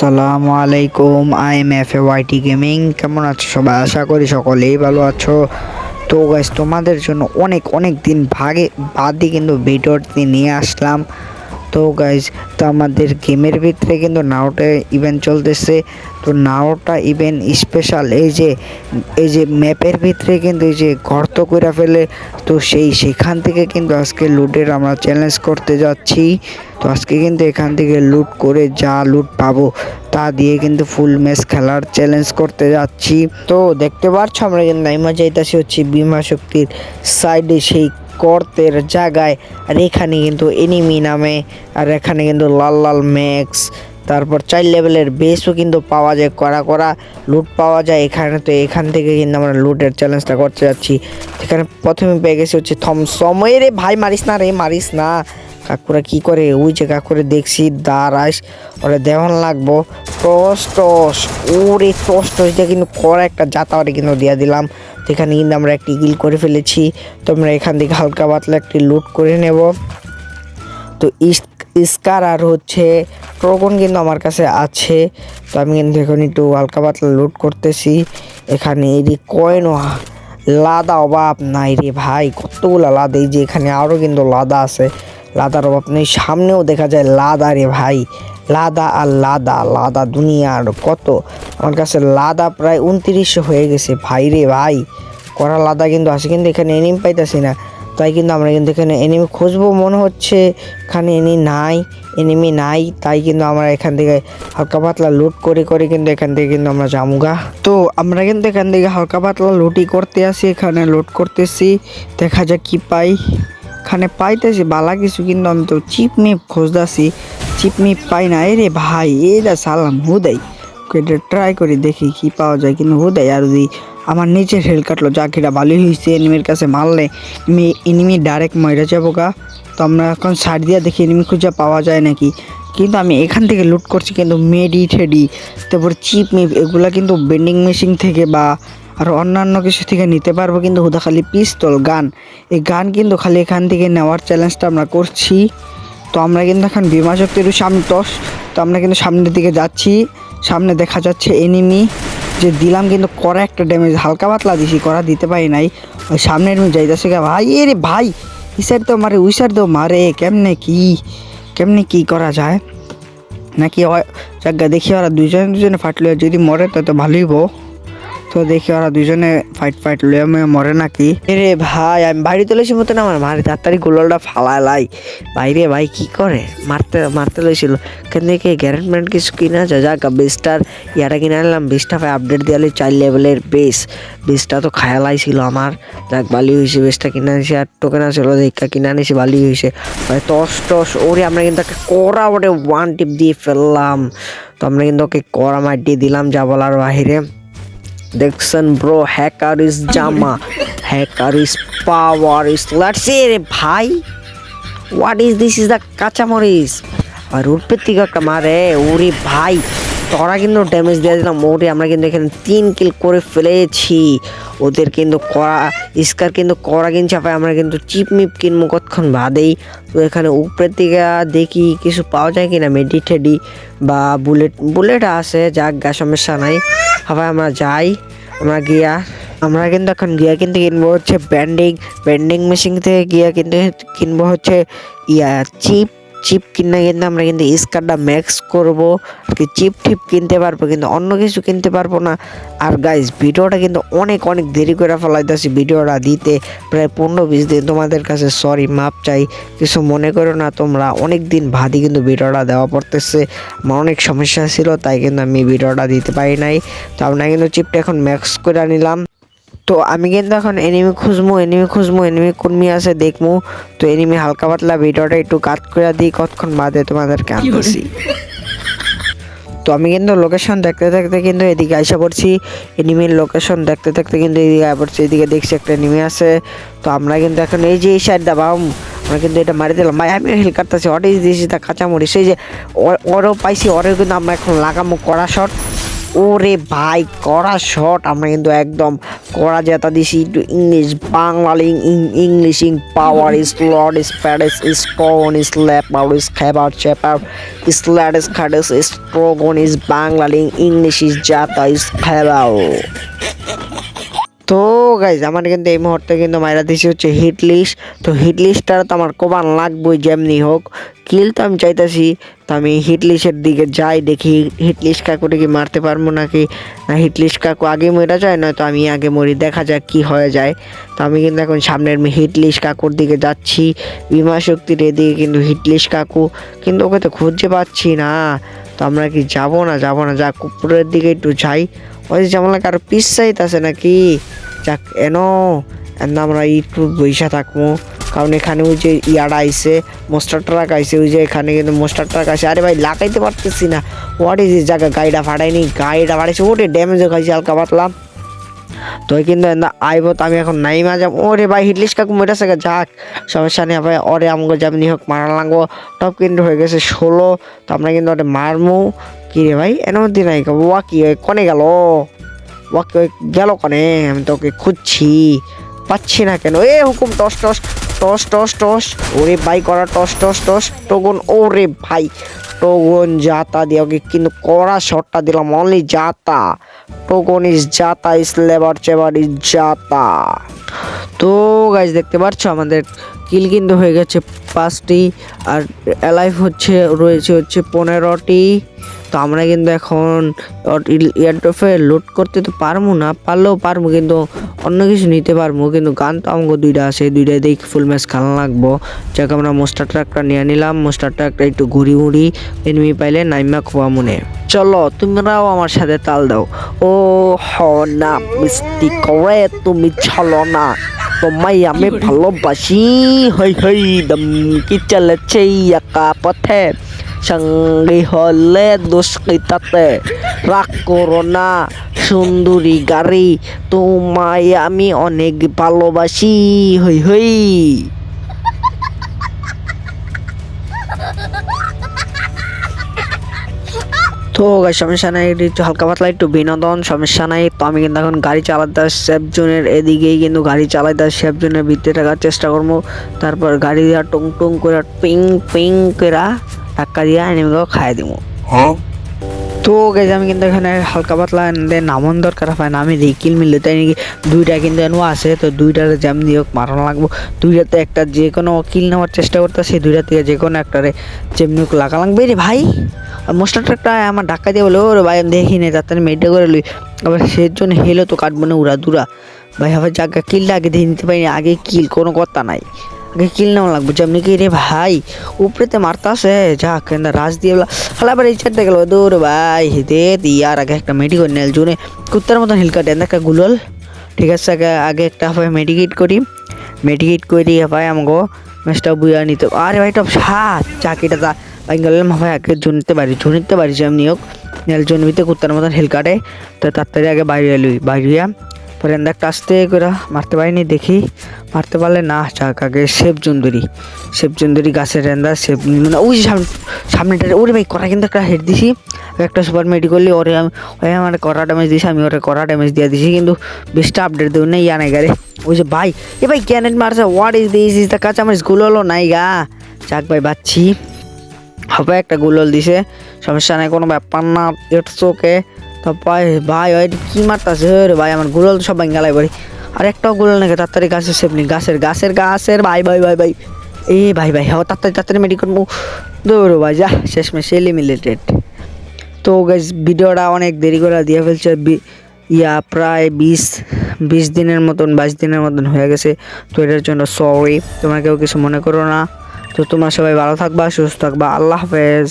আসসালামু আলাইকুম I am F A Y T gaming কেমন আছো সবাই? আশা করি সকলেই ভালো আছো। তো গাইস তোমাদের জন্য অনেক অনেক দিন ভাগে বাদে কিন্তু ভিডিওটি নিয়ে আসলাম। তো গাইজ তো আমাদের গেমের ভিতরে কিন্তু নাওটা ইভেন্ট চলতেছে। তো নাওটা ইভেন্ট স্পেশাল এই যে এই যে ম্যাপের ভিতরে কিন্তু এই যে গর্ত করে ফেলে। তো সেই সেখান থেকে কিন্তু আজকে লুটের আমরা চ্যালেঞ্জ করতে যাচ্ছি। তো আজকে কিন্তু এখান থেকে লুট করে যা লুট পাবো, তা দিয়ে কিন্তু ফুল ম্যাচ খেলার চ্যালেঞ্জ করতে যাচ্ছি। তো দেখতে পাচ্ছ আমরা কিন্তু নাইমা যাইতাছি হচ্ছে বিমা শক্তির সাইডে সেই গর্তের জায়গায়। আর এখানে কিন্তু এনিমি নামে, আর এখানে কিন্তু লাল লাল ম্যাক্স তারপর চার লেভেলের বেসও কিন্তু পাওয়া যায়, করা করা লুট পাওয়া যায়। এখানে তো এখান থেকে কিন্তু আমরা লুটের চ্যালেঞ্জটা করতে যাচ্ছি। এখানে প্রথমে পেয়ে গেছি হচ্ছে থমসম। এ রে ভাই, মারিস না রে, মারিস না। কাকুরা কি করে? ওই যে কাকুরে দেখছি দাঁড়াইস ওরে দেওয়ান লাগবো। Toss toss. ওরে টস টস। দিয়ে কিন্তু কড়া একটা জাতা, ওরে কিন্তু দিয়ে দিলাম। এখানে কিন্তু আমরা একটি গিল করে ফেলেছি। তো আমরা এখান থেকে হালকা পাতলা একটি লুট করে নেব। তো স্কার আর হচ্ছে ট্রগন কিন্তু আমার কাছে আছে। তো আমি কিন্তু এখন একটু হালকা পাতলা লুট করতেছি। এখানে এটি কয়েনও লাদা অভাব নাই রে ভাই, কতগুলো লাদা, এই যে এখানে আরও কিন্তু লাদা আছে। লাদার অভাব নেই। সামনেও দেখা যায় লাদা রে ভাই। লাদা আর লাদা লাদা দুনিয়ার কত। আমার কাছে লাদা প্রায় উনত্রিশশো হয়ে গেছে। ভাই রে ভাই করা লাদা কিন্তু আছে, কিন্তু এখানে এনিম পাইতাছি না। তাই কিন্তু আমরা কিন্তু এখানে এনিমি খুঁজবো মনে হচ্ছে। এখানে এনি নাই এনিমি নাই। তাই কিন্তু আমরা এখান থেকে হালকা পাতলা লুট করে করে কিন্তু এখান থেকে কিন্তু আমরা জামুগা তো আমরা কিন্তু এখান থেকে হালকা পাতলা লুটি করতে আসি, এখানে লুট করতেছি। দেখা যাক কি পাই। এখানে পাইতেছি, বালা কিছু কিন্তু আমি তো চিপ মিপ খুঁজতেছি চিপ মিপ পাই না। এ রে ভাই এটা সালাম, হুদাই। এটা ট্রাই করে, দেখি কি পাওয়া যায় কিন্তু হুদাই। আর যদি আমার নিচের হেল কাটলো, যা কিটা ভালোই হয়েছে এনিমির কাছে মারলে এনিমি ডাইরেক্ট মরে যাব গা। তো আমরা এখন সাইড দিয়ে দেখি এনিমি খুঁজে পাওয়া যায় নাকি। কিন্তু আমি এখান থেকে লুট করছি কিন্তু মেডি ঠেডি তারপর চিপ মিপ এগুলা কিন্তু বেন্ডিং মেশিন থেকে বা আর অন্যান্য কিছু থেকে নিতে পারব কিন্তু হুদা খালি পিস্তল, গান। এই গান কিন্তু খালি এখান থেকে নেওয়ার চ্যালেঞ্জটা আমরা করছি। তো আমরা কিন্তু এখন বিমা শক্তির সামনে টস তো আমরা কিন্তু সামনের দিকে যাচ্ছি। সামনে দেখা যাচ্ছে এনিমি যে দিলাম কিন্তু করা একটা ড্যামেজ হালকা পাতলা দিছি করা দিতে পারি নাই। ওই সামনের এনিমি যাইতেছে ভাই, এ রে ভাই সাইড তো মারে সাইড তো মারে, কেমনে কি? কেমনে কি করা যায়? নাকি জায়গা দেখি ওরা দুজনে দুজনে ফাটলে যদি মরে তো ভালোই বো তো দেখি ওরা দুজনে ফাইট ফাইট লয়ে মরে নাকি। রে ভাই, আমি বাড়ি তুলেছি মতো না আমার মারি তাড়াতাড়ি গোলটা ফালাই বাইরে ভাই কি করে? মারতে মারতে লইছিল। কেন থেকে গ্যারেন্টমেন্ট কিছু কিনা যা যাক বেসটার ইয়াটা কিনে আনলাম। বেসটা ভাই আপডেট দিয়ালে চার লেভেলের বেস বেসটা তো খায়ালাই ছিল আমার। যাক বালি হয়েছে বেসটা কিনে আনিছি। আর টোকেন আছে দেখা কিনে আনিছি বালি হয়েছে ভাই, টস টস, ওরে আমরা কিন্তু একটা কড়া ওরে ওয়ান টিপ দিয়ে ফেললাম। তো আমরা কিন্তু ওকে কড়া মার দিয়ে দিলাম যা বলার বাহিরে। দেখছেন ব্রো হ্যাকার ইজ জামা hacker is power is let's রে ভাই what is this is the কাঁচামরিচ। আর থেকে একটা মারে ওরে ভাই, তোরা কিন্তু ড্যামেজ দিয়ে দিলাম, ওরে আমরা কিন্তু এখানে তিন কিল করে ফেলেছি। ওদের কিন্তু করা, স্কার কিন্তু করা কিনছে পাই আমরা কিন্তু চিপ মিপ কিনবো কতক্ষণ বাদেই। তো এখানে উপরের দিকে দেখি কিছু পাওয়া যায় কিনা মেডি ঠেডি বা বুলেট বুলেট আছে, যাক, গা সমস্যা নাই। আবার আমরা যাই, আমরা গিয়া, আমরা কিন্তু এখন গিয়া কিন্তু কিনবো হচ্ছে ব্যান্ডিং ব্যান্ডিং মেশিন থেকে গিয়া কিন্তু কিনবো হচ্ছে ইয়া চিপ চিপ কিনা কিন্তু আমরা কিন্তু স্কারটা ম্যাক্স করব। আর কি চিপ টিপ কিনতে পারব, কিন্তু অন্য কিছু কিনতে পারব না। আর গাইজ ভিডিওটা কিন্তু অনেক অনেক দেরি করে ফেলাইতেছি। ভিডিওটা দিতে প্রায় পনেরো, বিশ দিন তোমাদের কাছে সরি মাপ চাই। কিছু মনে করো না, তোমরা অনেক দিন ভাদি কিন্তু ভিডিওটা দেওয়া পড়তেছে। আমার অনেক সমস্যা ছিল, তাই কিন্তু আমি ভিডিওটা দিতে পারি নাই। তো আমরা কিন্তু চিপটা এখন ম্যাক্স করে নিলাম। তো আমি কিন্তু এখন এনিমি খুঁজবো এনিমি খুঁজবো এনিমি কোনমি আছে দেখব তো এনিমি হালকা পাতলা ভিডিওটা একটু কাট করে দিই কতক্ষণ বাদে তোমাদেরকে আনতেছি। তো আমি কিন্তু লোকেশন দেখতে দেখতে কিন্তু এদিকে আইসা পড়ছি। এনিমির লোকেশন দেখতে দেখতে কিন্তু এদিকে আয় পড়ছি এদিকে দেখছি একটা এনিমি আছে। তো আমরা কিন্তু এখন এই যে এই সাইড দাবাম আমরা কিন্তু এটা মারি দিলাম। ভাই আমি হেল কাটতেছি অট ইজ দিস তা কাঁচামরিচ সেই যে ওরও পাইছি ওরেও কিন্তু আমরা এখন লাগামো কড়া শট ওরে ভাই, কড়া শট আমরা কিন্তু একদম কড়া জেতা দিছি। একটু ইংলিশ বাংলা ইংলিশ ইং power is lord is Paris is স্ট্রগন is lap out is খেবার চেপার ইস ল্যাড ইস খাডেস ইস স্ট্রগন ইস বাংলা ইংলিশ ইস জাতা ইস খেলাও তো গাইজ আমার কিন্তু এই মুহূর্তে কিন্তু মাইরা দিছি হচ্ছে হিট লিস্ট তো হিট লিস্টটা তো আমার কোবান লাগবেই যেমনি হোক। কিল তো আমি চাইতেছি, তো আমি হিট লিস্টের দিকে যাই, দেখি হিটলিশ কাকুটা কি মারতে পারব নাকি? না, হিটলিশ কাকু আগে মরে যায়, নয়তো আমি আগে মরি, দেখা যাক কি হয়ে যায়। তো আমি কিন্তু এখন সামনের হিট লিস্ট কাকুর দিকে যাচ্ছি, বিমা শক্তির এদিকে কিন্তু হিটলিশ কাকু, কিন্তু ওকে তো খুঁজে পাচ্ছি না। তো আমরা কি যাব না যাব না যা কুকুরের দিকে একটু যাই। ওই যেমন কারও পিস সাইত আছে নাকি? যাক, এন আমরা একটু বৈশা থাকব কারণ এখানে ওই যে ইয়ারা আইসে মোস্টার ট্রাক আইসে, ওই যে এখানে কিন্তু মোস্টার ট্রাক আছে আরে ভাই, লাগাইতে পারতেছি না। হোয়াট ইজ জায়গা গাড়িটা ফাটাইনি গাড়িটা ফাটাইছে ওটে ড্যামেজও খাইছে হালকা পাতলা। তো কিন্তু আইব তো আমি এখন নাই মা যাব ওরে ভাই হিটলিস কাকু মেটা সেগা যাক, সমস্যা নেই ভাই। ওরে আমাকে যেমনি হোক মারা লাগবো। টপ কিন্তু হয়ে গেছে ষোলো। তো আমরা কিন্তু ওটা মারমু। কি রে ভাই এর মধ্যে নাই ওয়া কি কনে গেল। ওয়া গেল কনে, আমি তোকে খুঁজছি। পাচ্ছি না কেন? এ হুকুম, toss toss toss toss toss. ওরে ভাই, করা টস টস টস। তখন ওরে ভাই। টোগন জাতা দিয়ে ওকে কিন্তু কড়া শটটা দিলাম। অনলি জাতা। টোগন ইজ জাতা ইস লেবার চেবার ইজ জাতা। তো গাইজ দেখতে পাচ্ছ আমাদের কিল কিন্তু হয়ে গেছে পাঁচটি। আর অ্যালাইভ হচ্ছে, রয়েছে হচ্ছে পনেরোটি। তো আমরা কিন্তু এখন এয়ারড্রপে লোড করতে তো পারব না পারলেও পারব কিন্তু অন্য কিছু নিতে পারব কিন্তু গান তো আমাকে দুইটা আছে দুইটা দেখি ফুল ম্যাচ খেলা লাগবো। যাকে আমরা মোস্টার ট্রাকটা নিয়ে নিলাম মোস্টার ট্রাকটা একটু ঘুরি ঘুরি এনিমি পাইলে নাইমা খোয়া মনে। চলো তোমরাও আমার সাথে তাল দাও। ও হ না মিষ্টি করে তুমি চলো না। তোমায় আমি ভালোবাসি হই হই দম কি চলেছে একা পথে। সঙ্গী হলে দুষ্কৃতাতে রাগ করো না, সুন্দরী গাড়ি, তোমায় আমি অনেক ভালোবাসি। হই হই তো সমস্যা নাই একটু হালকা পাতলা, একটু বিনোদন, সমস্যা নাই। তো আমি কিন্তু এখন গাড়ি চালাতে সেফ জোনের এদিকেই কিন্তু গাড়ি চালাতে সেফ জোনের ভিতরে থাকার চেষ্টা করব। তারপর গাড়ি দিয়া টুং টুং করে, পিং পিং করে ধাক্কা দিয়া এনিমিকে খাই দিব তো গেছে আমি কিন্তু এখানে হালকা পাতলা নামন দরকার হয় না। আমি রিকিল মিললে তাই নাকি দুইটা কিন্তু এনো আছে তো দুইটার জ্যাম দিয়ে হোক মারানো লাগবো। দুইটাতে একটা যে কোনো কিল নেওয়ার চেষ্টা করতেছি দুইটা থেকে যে কোনো একটারে যেমনি হোক লাগা লাগবে রে ভাই। আর মোস্টারটা একটা আমার ধাক্কা দিয়ে বলে ওরে ভাই আমি দেখি নি তাড়াতাড়ি মেটে করে লই। আবার সের জন্য হেলো তো কাটবো না উড়া দুরা। ভাই আবার জায়গা কিলটা আগে দিয়ে নিতে পারিনি আগে কিল কোনো কথা নাই। আগে কিল নেওয়া লাগবে। যেমনি কি রে ভাই, উপরেতে মারতাছে যা কেন রাজ দিয়ে হালা আবার এই চারটে গেল। দূর ভাই, দে দিয়ার আগে একটা মেডিকেল নেল। জুনে কুত্তার মতন হিলকাটে একটা গুলল। ঠিক আছে, আগে আগে একটা ভাই মেডিকেট করি। মেডিকেট করি ভাই আমাকে ম্যাচটা বুয়া নিতে। আরে ভাই, টপ সাত। চাকিটা তা ভাই গেলাম ভাই, আগে পারি জুনিতে পারি যেমনি হোক নেল জন্মিতে কুত্তার মতন হিলকাটে তো তাড়াতাড়ি আগে বাইরে এলুই বাইরিয়া পরে একটা আস্তে করে মারতে পারিনি, দেখি। মারতে পারলে না, চাক, আগে সেব জুন্দরি সেব জুন্দরি গাছের রেন্দা সেব মানে ওই সামনে সামনেটা, ওরে ভাই করা কিন্তু একটা হেড দিছি। একটা সুপার মেডি ওরে আমি ওই আমার কড়া ড্যামেজ দিছি আমি ওরে কড়া ড্যামেজ দিয়ে দিছি, কিন্তু বেশটা আপডেট দেব না, ইয়া নাই গারে। ওই যে ভাই, এ ভাই ক্যানেট মারছে what is this is the কাঁচা আমারগুলো হলো নাই গা। চাক ভাই, বাচ্ছি। হবে একটা গুলল দিছে, সমস্যা নাই, কোনো ব্যাপার না ইটস ওকে তো ভাই ওই কি মারতাছে? রে ভাই, আমার গুলল তো সব বাঙ্গালাই বাড়ি আর একটাও গুলল নাকি তাড়াতাড়ি গাছের সেপনি গাছের গাছের গাছের, ভাই ভাই ভাই ভাই। এ ভাই ভাই হ্যাঁ তাড়াতাড়ি তাড়াতাড়ি মেডিকেল দৌড়ো ভাই, যা, শেষমেশ এলিমিনেটেড তো গাইজ ভিডিওটা অনেক দেরি করে দিয়ে ফেলছে। ইয়া, প্রায় বিশ বিশ দিনের মতন, বাইশ দিনের মতন হয়ে গেছে। তো এটার জন্য সরি তোমরা কেউ কিছু মনে করো না। তো তোমরা সবাই ভালো থাকবা, সুস্থ থাকবা। আল্লাহ হাফেজ।